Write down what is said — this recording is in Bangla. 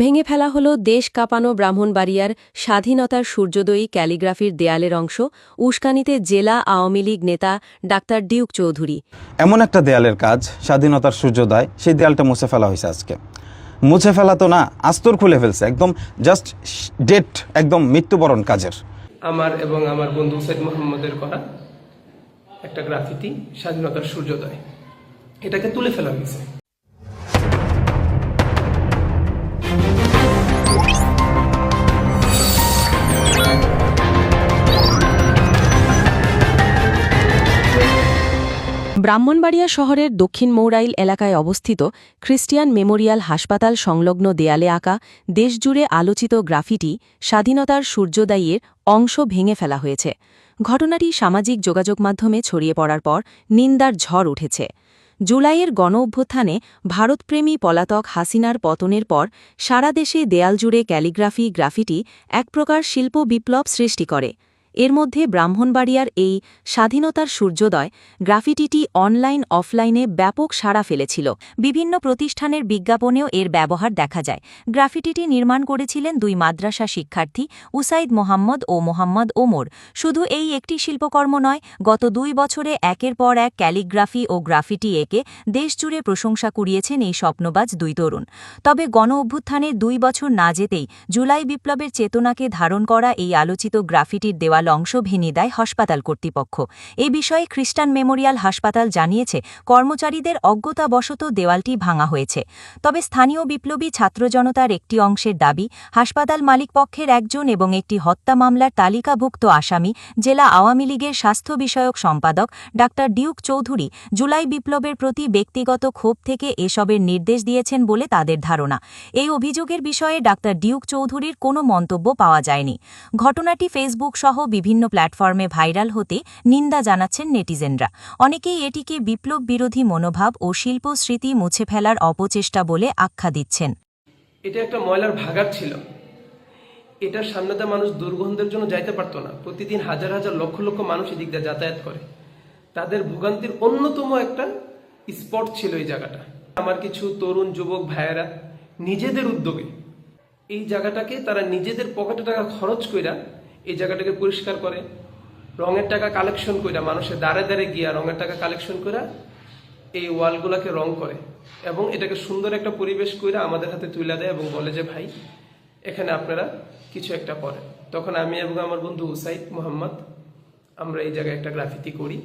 ভেঙে ফেলা হল দেশ কাঁপানো ব্রাহ্মণবাড়িয়ার স্বাধীনতার সূর্যোদয়ী ক্যালিগ্রাফির দেয়ালের অংশ উস্কানিতে জেলা আওয়ামী লীগ নেতা ডাক্তার ডিউক চৌধুরী। এমন একটা দেয়ালের কাজ স্বাধীনতার সূর্যোদয় সেই দেয়ালটা মুছে ফেলা হয়েছে আজকে। মুছে ফেলা তো না আস্তর খুলে ফেলছে একদম জাস্ট ডেট একদম মৃত্যুবরণ কাজের। আমার এবং আমার বন্ধু সৈয়দ মোহাম্মদের করা একটা গ্রাফিতি স্বাধীনতার সূর্যোদয়। এটাকে তুলে ফেলা হয়েছে। ব্রাহ্মণবাড়িয়া শহরের দক্ষিণ মৌরাইল এলাকায় অবস্থিত খ্রিস্টিয়ান মেমোরিয়াল হাসপাতাল সংলগ্ন দেয়ালে আঁকা দেশজুড়ে আলোচিত গ্রাফিটি স্বাধীনতার সূর্যোদয়ের অংশ ভেঙে ফেলা হয়েছে। ঘটনাটি সামাজিক যোগাযোগ মাধ্যমে ছড়িয়ে পড়ার পর নিন্দার ঝড় উঠেছে। জুলাইয়ের গণ অভ্যুত্থানে ভারতপ্রেমী পলাতক হাসিনার পতনের পর সারা দেশে দেয়ালজুড়ে ক্যালিগ্রাফি গ্রাফিটি এক প্রকার শিল্প বিপ্লব সৃষ্টি করে। এর মধ্যে ব্রাহ্মণবাড়িয়ার এই স্বাধীনতার সূর্যোদয় গ্রাফিটিটি অনলাইন অফলাইনে ব্যাপক সাড়া ফেলেছিল। বিভিন্ন প্রতিষ্ঠানের বিজ্ঞাপনেও এর ব্যবহার দেখা যায়। গ্রাফিটিটি নির্মাণ করেছিলেন দুই মাদ্রাসা শিক্ষার্থী উসাইদ মোহাম্মদ ও মোহাম্মদ ওমর। শুধু এই একটি শিল্পকর্ম নয়, গত দুই বছরে একের পর এক ক্যালিগ্রাফি ও গ্রাফিটি একে দেশজুড়ে প্রশংসা কুড়িয়েছেন এই স্বপ্নবাজ দুই তরুণ। তবে গণ অভ্যুত্থানের দুই বছর না যেতেই জুলাই বিপ্লবের চেতনাকে ধারণ করা এই আলোচিত গ্রাফিটির দেওয়াল অংশ ভেঙে দেয় হাসপাতাল কর্তৃপক্ষ। এ বিষয়ে খ্রিস্টান মেমোরিয়াল হাসপাতাল জানিয়েছে, কর্মচারীদের অজ্ঞতাবশত দেওয়ালটি ভাঙা হয়েছে। তবে স্থানীয় বিপ্লবী ছাত্র জনতার একটি অংশের দাবি, হাসপাতাল মালিকপক্ষের একজন এবং একটি হত্যা মামলার তালিকাভুক্ত আসামি, জেলা আওয়ামী লীগের স্বাস্থ্য বিষয়ক সম্পাদক ডা ডিউক চৌধুরী, জুলাই বিপ্লবের প্রতি ব্যক্তিগত ক্ষোভ থেকে এসবের নির্দেশ দিয়েছেন বলে তাদের ধারণা। এই অভিযোগের বিষয়ে ডা ডিউক চৌধুরীর কোনো মন্তব্য পাওয়া যায়নি। ঘটনাটি ফেসবুক সহ বিভিন্ন প্ল্যাটফর্মে ভাইরাল হতে নিন্দা জানাচ্ছেন নেটিজেনরা। অনেকেই এটিকে বিপ্লব বিরোধী মনোভাব ও শিল্প স্মৃতি মুছে ফেলার অপচেষ্টা বলে আখ্যা দিচ্ছেন। এটা একটা ময়লার ভাগার ছিল। এটার সামনেতে মানুষ দুর্গন্ধের জন্য যাইতে পারতো না। প্রতিদিন হাজার হাজার লক্ষ লক্ষ মানুষ এদিক দিয়ে যাতায়াত করে। তাদের ভোগান্তির অন্যতম একটা স্পট ছিল এই জায়গাটা। আমার কিছু তরুণ যুবক ভাইয়েরা নিজেদের উদ্যোগে এই জায়গাটাকে তারা নিজেদের পকেটে টাকা খরচ কইরা এই জায়গাটাকে পরিষ্কার করে। রঙের টাকা কালেকশন করে মানুষের দাঁড়ে দাঁড়ে গিয়া রঙের টাকা কালেকশন করে এই ওয়ালগুলোকে রং করে এবং এটাকে সুন্দর একটা পরিবেশ করে আমাদের হাতে তুলে দেয় এবং বলে যে, ভাই, এখানে আপনারা কিছু একটা করেন তখন আমি এবং আমার বন্ধু উসাইদ মোহাম্মদ আমরা এই জায়গায় একটা গ্রাফিতি করি।